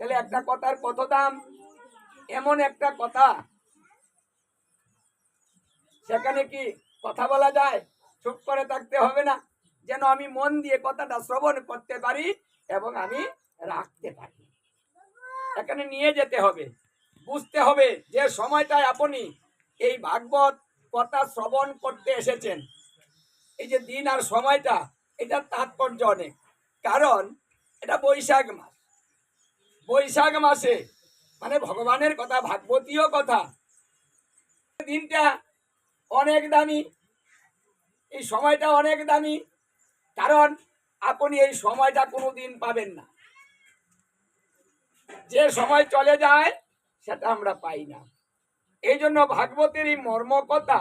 তাহলে একটা কথার কত দাম? এমন একটা কথা। সেখানে কি কথা বলা যায়? চুপ করে থাকতে হবে না। যেন আমি মন দিয়ে কথাটা শ্রবণ করতে পারি এবং আমি রাখতে পারি। এখানে নিয়ে যেতে হবে। বুঝতে হবে যে সময়টায় আপনি এই ভাগবত কথা শ্রবণ করতে এসেছেন। এই যে দিন আর সময়টা এটার তাৎপর্য অনেক। কারণ এটা বৈশাখ মাস। বৈশাখ মাসে। মানে ভগবানের কথা ভাগবতীয় কথা। দিনটা অনেক দামি। এই সময়টা অনেক দামি। কারণ আপনি এই সময়টা কোনো দিন পাবেন না। যে সময় চলে যায়, সেটা আমরা পাই না। এই জন্য ভাগবতের এই মর্ম কথা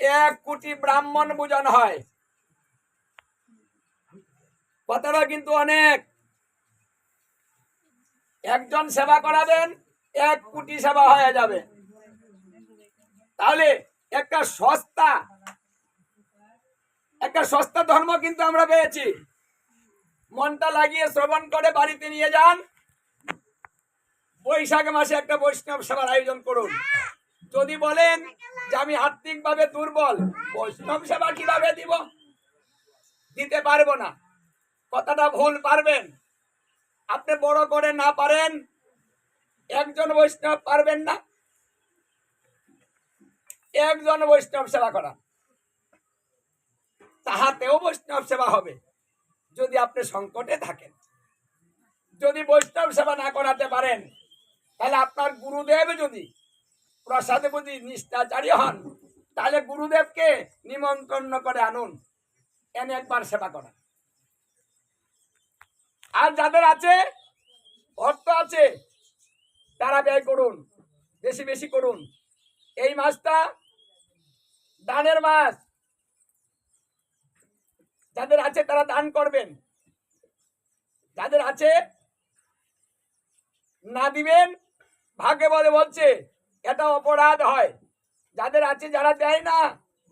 এক কোটি ব্রাহ্মণ পূজন হয়। কথাটা কিন্তু অনেক। একজন সেবা করাবেন, এক কোটি সেবা হয়ে যাবে। তাহলে একটা সস্তা একটা সস্তা ধর্ম কিন্তু আমরা পেয়েছি। মনটা লাগিয়ে শ্রবণ করে বাড়িতে নিয়ে যান। বৈশাখ মাসে একটা বৈষ্ণব সেবার আয়োজন করুন। যদি বলেন যে আমি আর্থিকভাবে দুর্বল, বৈষ্ণব সেবা কীভাবে দিব? দিতে পারব না। কথাটা ভুল পারবেন। আপনি বড় করে না পারেন, একজন বৈষ্ণব পারবেন না। একজন বৈষ্ণব সেবা করা তাহাতেও বৈষ্ণব সেবা হবে, যদি আপনি সংকটে থাকেন। যদি বৈষ্ণব সেবা না করাতে পারেন, তাহলে আপনার গুরুদেব যদি প্রসাদে যদি নিষ্ঠাচারী হন, তাহলে গুরুদেবকে নিমন্ত্রণ করে আনুন, এনে একবার সেবা করা আর যাদের আছে, অর্থ আছে, তারা ব্যয় করুন, বেশি বেশি করুন। এই মাছটা দানের মাছ। যাদের আছে, তারা দান করবেন। যাদের আছে, না দিবেন, ভাগ্যে বলে বলছে, এটা অপরাধ হয়। যাদের আছে, যারা দেয় না,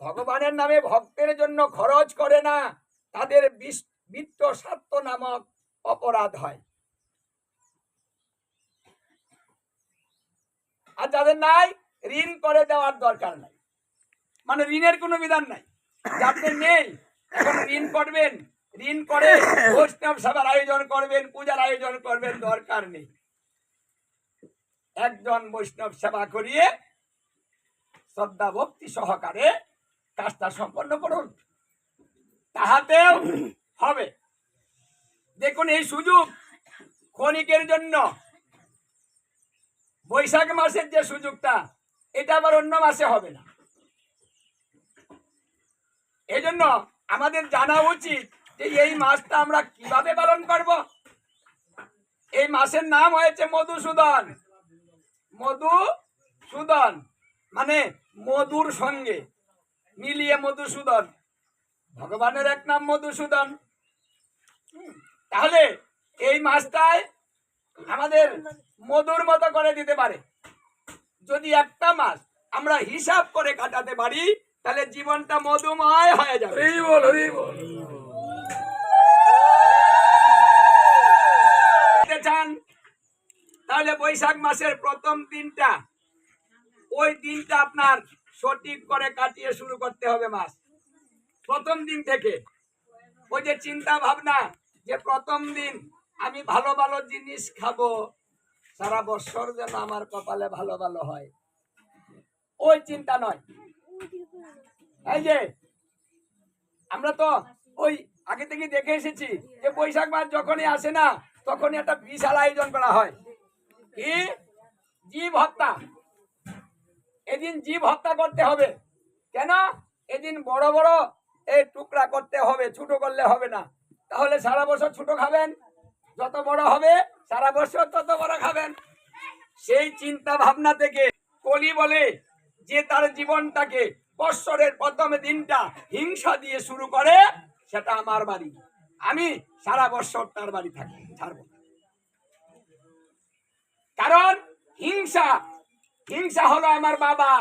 ভগবানের নামে ভক্তের জন্য খরচ করে না, তাদের বিত্ত স্বার্থ নামক অপরাধ হয়। আর যাদের নাই, ঋণ করে দেওয়ার দরকার নাই। মানে ঋণের কোনো বিধান নাই। যাদের নেই, এখন ঋণ করবেন। ঋণ করে বৈষ্ণব সভার আয়োজন করবেন, পূজার আয়োজন করবেন, দরকার নেই। একজন বৈষ্ণব সেবা করিয়ে শ্রদ্ধা, ভক্তি সহকারে কাজটা সম্পন্ন করুন। তাহাতেও হবে। দেখুন এই সুযোগ ক্ষণিকের জন্য। বৈশাখ মাসের যে সুযোগটা, এটা আবার অন্য মাসে হবে না। এই জন্য আমাদের জানা উচিত যে এই মাসটা আমরা কীভাবে পালন করব। এই মাসের নাম হয়েছে মধুসূদন। মধুসূদন মানে মধুর সঙ্গে মিলিয়ে মধুসূদন। ভগবানের এক নাম মধুসূদন। তাহলে এই মাসটায় আমাদের মধুর মতো করে দিতে পারে। যদি একটা মাছ আমরা হিসাব করে কাটাতে পারি তাহলে জীবনটা মধুময় হয়ে যাবে। চান তাহলে বৈশাখ মাসের প্রথম দিনটা ওই দিনটা আপনার সঠিক করে কাটিয়ে শুরু করতে হবে মাস প্রথম দিন থেকে। ওই যে চিন্তা ভাবনা যে প্রথম দিন আমি ভালো ভালো জিনিস খাব, সারা বছর যেন আমার কপালে ভালো ভালো হয়। ওই চিন্তা নয়। এই যে, আমরা তো ওই আগে থেকে দেখে এসেছি যে বৈশাখ মাস যখনই আসে না, তখনই একটা বিশাল আয়োজন করা হয়। কি? জীব হত্যা। এদিন জীব হত্যা করতে হবে। কেন? এদিন বড় বড় এই টুকরা করতে হবে, ছোট করলে হবে না। তাহলে সারা বছর ছোট খাবেন? যত বড় হবে, সারা বছর তত বড় খাবেন। সেই চিন্তা ভাবনা থেকে কলি বলে যে তার জীবনটাকে বৎসরের প্রথম দিনটা হিংসা দিয়ে শুরু করে, সেটা আমার বাড়ি। আমি সারা বছর তার বাড়ি থাকি, ছাড়বো। কারণ হিংসা হিংসা হলো আমার বাবা।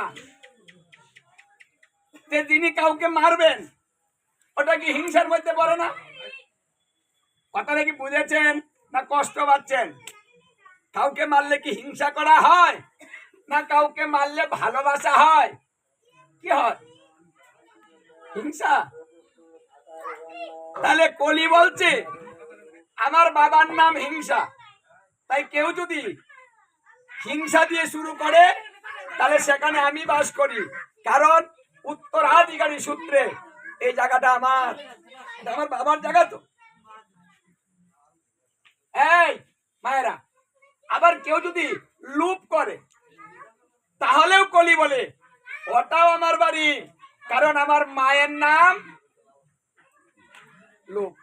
যিনি কাউকে মারবেন, ওটা কি হিংসার মধ্যে পড়ে না? কথাটা কি বুঝেছেন না কষ্ট পাচ্ছেন? কাউকে মারলে কি হিংসা করা হয়? না কাউকে মারলে ভালোবাসা হয়? কি হয়? হিংসা? তাহলে কলি বলছে, আমার বাবার নাম হিংসা। তাই কেউ যদি হিংসা দিয়ে শুরু করে, তাহলে সেখানে আমি বাস করি। কারণ উত্তরাধিকারী সূত্রে এই জায়গাটা আমার আমার বাবার জায়গা তো। এই, মায়েরা, আবার কেউ যদি লুপ করে, তাহলেও কলি বলে, ওটাও আমার বাড়ি, কারণ আমার মায়ের নাম লুপ।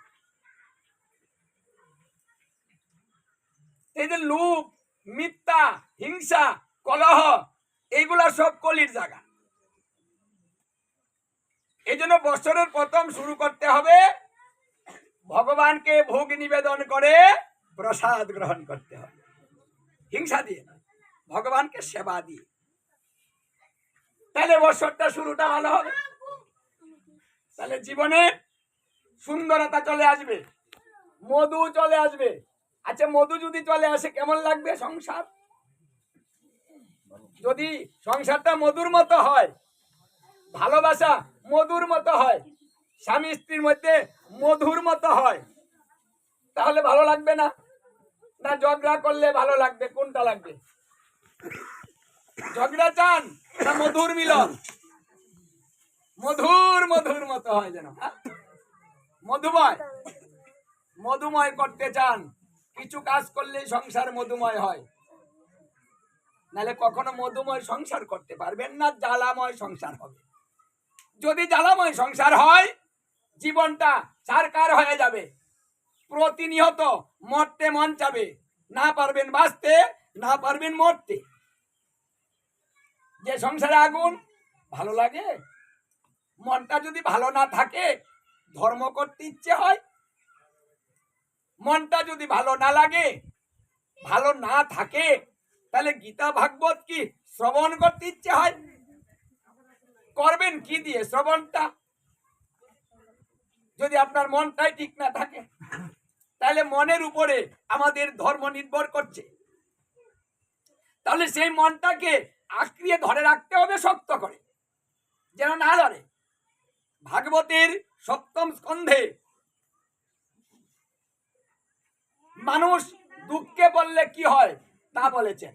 এই যে লুপ, মিথ্যা, হিংসা, কলহ, এইগুলা সব কলির জায়গা। এই জন্য বছরের প্রথম শুরু করতে হবে ভগবানকে ভোগ নিবেদন করে প্রসাদ গ্রহণ করতে হবে। হিংসা দিয়ে নয়, ভগবানকে সেবা দিয়ে। তাহলে বছরটা শুরুটা ভালো হবে। তাহলে জীবনে সুন্দরতা চলে আসবে মধু চলে আসবে। আচ্ছা মধু যদি চলে আসে কেমন লাগবে সংসার? যদি সংসারটা মধুর মতো হয় ভালোবাসা মধুর মতো হয় স্বামী স্ত্রীর মধ্যে মধুর মতো হয় তাহলে ভালো লাগবে না? না, ঝগড়া করলে ভালো লাগবে, কোনটা লাগবে? ঝগড়া চান না মধুর মিলন? মধুর মধুর মতো হয় যেন হ্যাঁ? মধুময়। মধুময় করতে চান, কিছু কাজ করলে সংসার মধুময় হয়। নালে কখনো মধুময় সংসার করতে পারবেন না, জ্বালাময় সংসার হবে। যদি জ্বালাময় সংসার হয়, জীবনটা সারকার হয়ে যাবে। প্রতিনিয়ত মরতে মন চাবে। না পারবেন বাঁচতে, না পারবেন মরতে। যে সংসারে আগুন, ভালো লাগে। মনটা যদি ভালো না থাকে, ধর্ম করতে ইচ্ছে হয়। মনটা যদি ভালো না লাগে, ভালো না থাকে, তাহলে গীতা, ভাগবত কি শ্রবণ করতে ইচ্ছে হয়? করবেন কি দিয়ে শ্রবণটা? যদি আপনার মনটাই ঠিক না থাকে। তাহলে মনের উপরে আমাদের ধর্ম নির্ভর করছে। তাহলে সেই মনটাকে আঁকড়িয়ে ধরে রাখতে হবে শক্ত করে, যেন না ধরে। ভাগবতের সপ্তম স্কন্ধে মানুষ দুঃখে বললে কি হয় তা বলেছেন।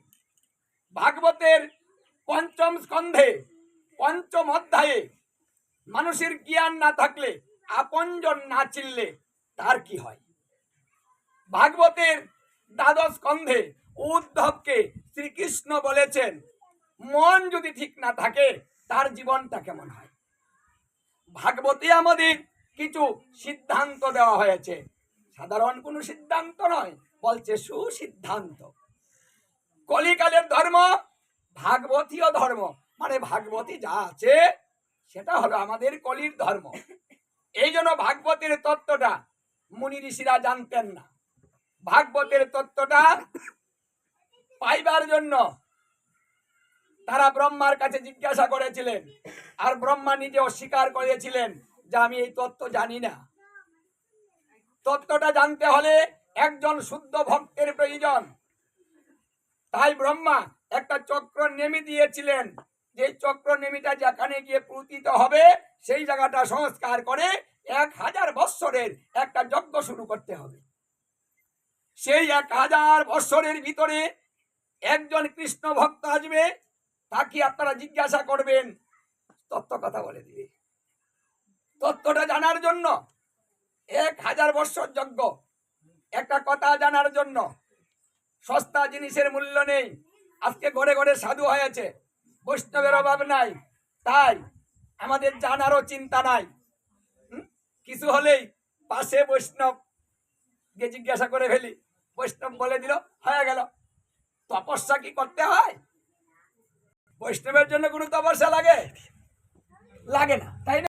ভাগবতের পঞ্চম স্কন্ধে, পঞ্চম অধ্যায়ে মানুষের জ্ঞান না থাকলে আপনজন না চিনলে তার কি হয়? ভাগবতের দ্বাদশ স্কন্ধে উদ্ধবকে শ্রীকৃষ্ণ বলেছেন, মন যদি ঠিক না থাকে, তার জীবনটা কেমন হয়? ভাগবতে আমাদের কিছু সিদ্ধান্ত দেওয়া হয়েছে। সাধারণ কোনো সিদ্ধান্ত নয়, বলছে সুসিদ্ধান্ত। কলিকালের ধর্ম ভাগবতীয় ধর্ম মানে ভাগবতী যা আছে, সেটা হলো আমাদের কলির ধর্ম। এই জন্য ভাগবতের তত্ত্বটা মুনি ঋষিরা জানতেন না। ভাগবতের তত্ত্বটা পাইবার জন্য তারা ব্রহ্মার কাছে জিজ্ঞাসা করেছিলেন, আর ব্রহ্মা নিজে অস্বীকার করেছিলেন যে আমি এই তত্ত্ব জানি না। তত্ত্বটা জানতে হলে একজন শুদ্ধ ভক্তের প্রয়োজন। তাই ব্রহ্মা একটা চক্র নেমে দিয়েছিলেন, যে চক্র নেমিটা যেখানে গিয়ে প্রতীত হবে, সেই জায়গাটা সংস্কার করে এক হাজার বৎসরের একটা যজ্ঞ শুরু করতে হবে। সেই এক হাজার বৎসরের ভিতরে একজন কৃষ্ণ ভক্ত আসবে, তাকে আপনারা জিজ্ঞাসা করবেন, তত্ত্ব কথা বলে দিবে। তত্ত্বটা জানার জন্য, এক হাজার বৎসর যজ্ঞ। একটা কথা জানার জন্য, সস্তা জিনিসের মূল্য নেই, আজকে ঘরে ঘরে সাধু হয়েছে, বৈষ্ণবের অভাব নাই, তাই আমাদের জানারও চিন্তা নাই? কিছু হলেই পাশে বৈষ্ণব কে জিজ্ঞাসা করে ফেলি। বৈষ্ণব বলে দিল, হয়ে গেল। তপস্যা কি করতে হয়? বৈষ্ণবের জন্য কোনো তপস্যা লাগে? লাগে না, তাই না?